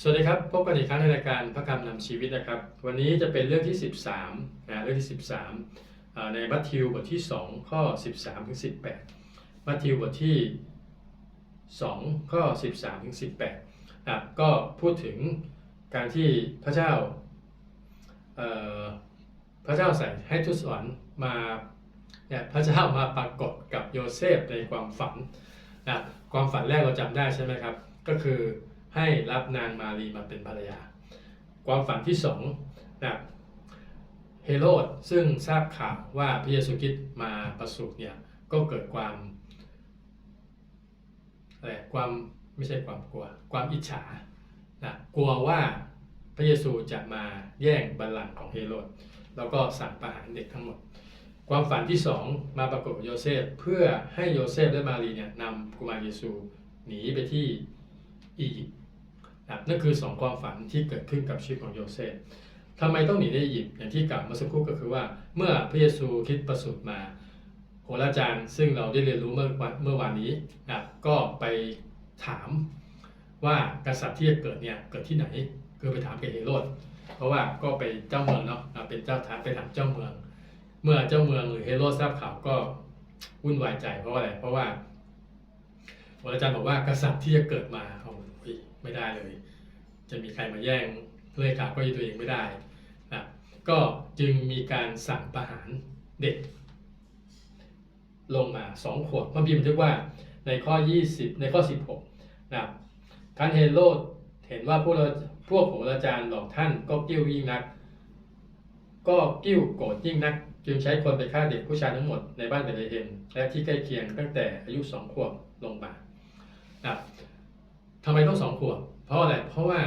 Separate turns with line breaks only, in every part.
สวัสดีครับ พบกันอีกครั้งในรายการพระคำนำชีวิตนะครับ วันนี้จะเป็นเรื่องที่ 13นะเรื่องที่ 13อ่าในมัทธิวบทที่ 2 ข้อ 13ถึง18 มัทธิวบทที่ 2 ข้อ 13ถึง18นะก็พูดถึงการที่พระเจ้าพระเจ้าใส่ให้ทูตสวรรค์มาเนี่ยพระเจ้ามาปรากฏกับโยเซฟในความฝันนะความฝันแรกเราจำได้ใช่ไหมครับ ก็คือ ให้รับนางมารีมาเป็นภรรยา ความฝันที่สองนะเฮโรดซึ่งทราบข่าวว่าพระเยซูคริสต์มาประสูติเนี่ยก็เกิดความอะไรความไม่ใช่ความกลัว ความอิจฉานะกลัวว่าพระเยซูจะมาแย่งบัลลังก์ของเฮโรดแล้วก็สั่งประหารเด็กทั้งหมด ความฝันที่สองมาปรากฏกับโยเซฟเพื่อให้โยเซฟและมารีเนี่ยนำกุมารเยซูหนีไปที่อียิปต์ นั่นคือสองความฝันที่เกิดขึ้นกับชีวิตของโยเซฟทำไมต้องหนีในอียิปต์อย่างที่กล่าวเมื่อสักครู่ก็คือว่า เมื่อพระเยซูคิดประสูติมาโหราจารย์ ซึ่งเราได้เรียนรู้เมื่อวันเมื่อวานนี้นะก็ไปถามว่ากษัตริย์ที่จะเกิดเนี่ยเกิดที่ไหนคือไปถามแกเฮโรดเพราะว่าก็ไปเจ้าเมืองเนาะเป็นเจ้าถามไปถามเจ้าเมือง เมื่อเจ้าเมืองหรือเฮโรดทราบข่าวก็วุ่นวายใจเพราะว่าอะไรเพราะว่าอาจารย์บอกว่ากษัตริย์ที่จะเกิดมาโอ้ย ไม่ได้เลย จะมีใครมาแย่งเลขาเก็ยีตัวเองไม่ได้นะก็จึงมีการสั่งประหารเด็ก ลงมาสองขวบมันพิมพ์บันทึกว่าในข้อ 20 ในข้อ 16นะครับการเฮโรดเห็นว่าพวกเราพวกโหราจารย์หลอกท่านก็กิ้วยิ่งนัก ก็กิ้วโกรธยิ่งนัก จึงใช้คนไปฆ่าเด็กผู้ชายทั้งหมดในบ้านเบเลเฮมและที่ใกล้เคียงตั้งแต่อายุสองขวบลงมานะ ทำไมต้องสองขวบ เพราะอะไร เพราะว่า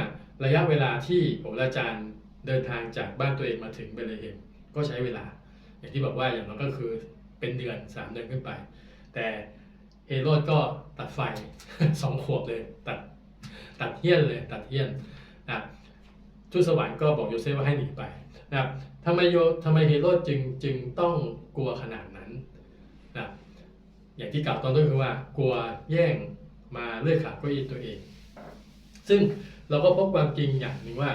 ระยะเวลาที่โหราจารย์เดินทางจากบ้านตัวเองมาถึงเบลเฮมก็ใช้เวลา อย่างที่บอกว่าอย่างน้อยก็คือเป็นเดือนสามเดือนขึ้นไป แต่เฮโรดก็ตัดไฟสองขวบเลย ตัดตัดเฮี้ยนเลยตัดเฮี้ยนนะครับทูตสวรรค์ก็บอกโยเซฟว่าให้หนีไปนะครับทำไมโยทำไมเฮโรดจึงจึงต้องกลัวขนาดนั้นนะอย่างที่กล่าวตอนต้นคือว่ากลัวแย่ง มาเลื่อยขาเก้าอี้ตัวเอง ซึ่งเราก็พบความจริงอย่างหนึ่งว่า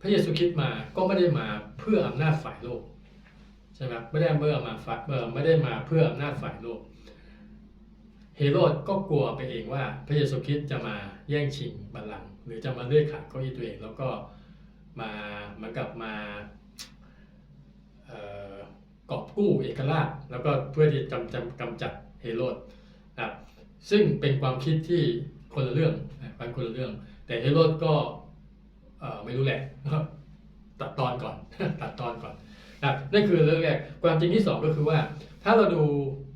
พระเยซูคริสต์มาก็ไม่ได้มาเพื่ออำนาจฝ่ายโลกใช่ไหมไม่ได้เมื่อมาฝัเมื่อไม่ได้มาเพื่ออำนาจฝ่ายโลก เฮโรดก็กลัวไปเองว่าพระเยซูคริสต์จะมาแย่งชิงบัลลังก์หรือจะมาเลื่อยขาเก้าอี้ตัวเอง แล้วก็มาเหมือนกับมาเอ่อกอบกู้เอกราช แล้วก็เพื่อที่จะกำจัดเฮโรด นะครับซึ่งเป็นความคิดที่คนละเรื่องนะเป็นคนละเรื่อง แต่เฮโรดก็ไม่รู้แหละตัดตอนก่อนตัดตอนก่อนนะนั่นคือเรื่องแรกความจริงที่สองก็คือว่า ถ้าเราดู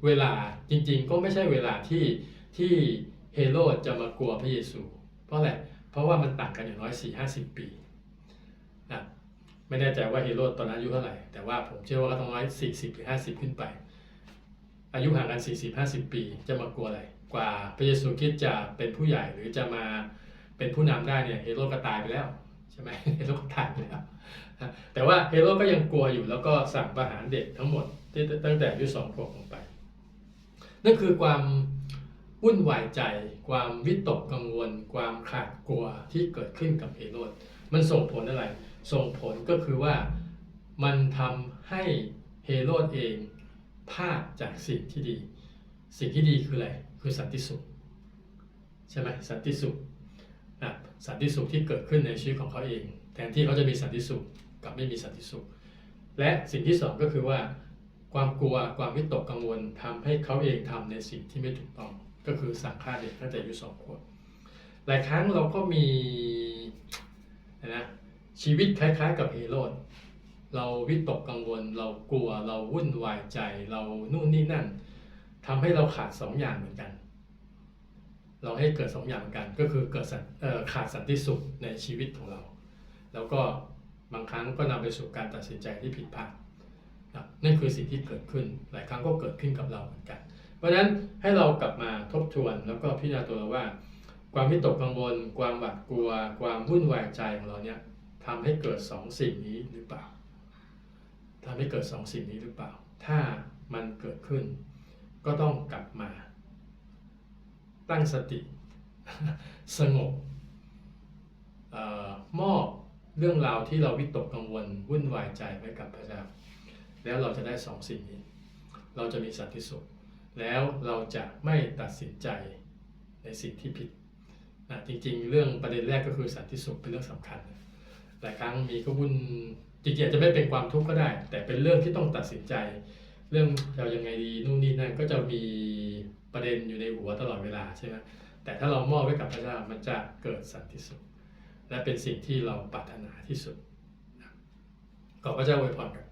เวลาจริง ๆ ก็ไม่ใช่เวลาที่ที่เฮโรดจะมากลัวพระเยซู เพราะอะไรเพราะว่ามันต่างกันอย่างน้อย 4 5 0 ปีนะไม่แน่ใจว่าเฮโรดตอนนั้นอายุเท่าไหร่ แต่ว่าผมเชื่อว่าก็ต้องน้อย40 หรือ 50 ขึ้นไป อายุห่างกัน 40 50 ปี จะมากลัวอะไร กว่าพระเยซูคริสต์จะเป็นผู้ใหญ่หรือจะมาเป็นผู้นำได้เนี่ยเฮโรดก็ตายไปแล้วใช่ไหมเฮโรดก็ตายไปแล้วแต่ว่าเฮโร่ก็ยังกลัวอยู่แล้วก็สั่งประหารเด็กทั้งหมดที่ตั้งแต่อายุสองขวบลงไป นั่นคือความวุ่นวายใจ ความวิตกกังวล ความขาดกลัวที่เกิดขึ้นกับเฮโรดมันส่งผลอะไร ส่งผลก็คือว่ามันทำให้เฮโรดเอง พลาดจากสิ่งที่ดี สิ่งที่ดีคืออะไร คือสันติสุขใช่ไหมสันติสุขนะสันติสุขที่เกิดขึ้นในชีวิตของเขาเอง แทนที่เขาจะมีสันติสุขกับไม่มีสันติสุข และสิ่งที่สองก็คือว่า ความกลัวความวิตกกังวลทำให้เขาเองทำในสิ่งที่ไม่ถูกต้อง ก็คือสั่งฆ่าเด็กตั้งแต่อายุสองขวบหลายครั้งเราก็มีนะชีวิตคล้ายๆกับเฮโรด เราวิตกกังวล เรากลัวเราวุ่นวายใจ เรานู่นนี่นั่นทำให้เราขาดสองอย่างเหมือนกัน เราให้เกิดสองอย่างกันก็คือเกิดขาดสันติสุขในชีวิตของเรา แล้วก็บางครั้งก็นำไปสู่การตัดสินใจที่ผิดพลาดน,นั่นคือสิ่งที่เกิดขึ้น หลายครั้งก็เกิดขึ้นกับเราเหมือนกัน เพราะฉะนั้นให้เรากลับมาทบทวนแล้วก็พิจารณาตัวเราว่า ความวิตกกังวล ความหวาดกลัว ความวุ่นวายใจของเราเนี่ยทำให้เกิดสองสิ่งนี้หรือเปล่า ทำให้เกิดสองสิ่งนี้หรือเปล่า ถ้ามันเกิดขึ้น ก็ต้องกลับมา ตั้งสติ สงบออมอบเรื่องราวที่เราวิตกกังวลวุ่นวายใจไว้กับพระเจ้า แล้วเราจะได้สองสิ่งนี้ เราจะมีสันติสุข แล้วเราจะไม่ตัดสินใจในสิ่งที่ผิดนะจริงๆ เรื่องประเด็นแรกก็คือสันติสุขเป็นเรื่องสำคัญ หลายครั้งมีก็วุ่น จริงๆอาจจะไม่เป็นความทุกข์ก็ได้ แต่เป็นเรื่องที่ต้องตัดสินใจ เรื่องเรายังไงดีนู่นนี่นั่นก็จะมีประเด็นอยู่ในหัวตลอดเวลาใช่ไหมแต่ถ้าเรามอบไว้กับพระเจ้ามันจะเกิดสันติสุข และเป็นสิ่งที่เราปรารถนาที่สุดขอพระเจ้าอวยพรกับ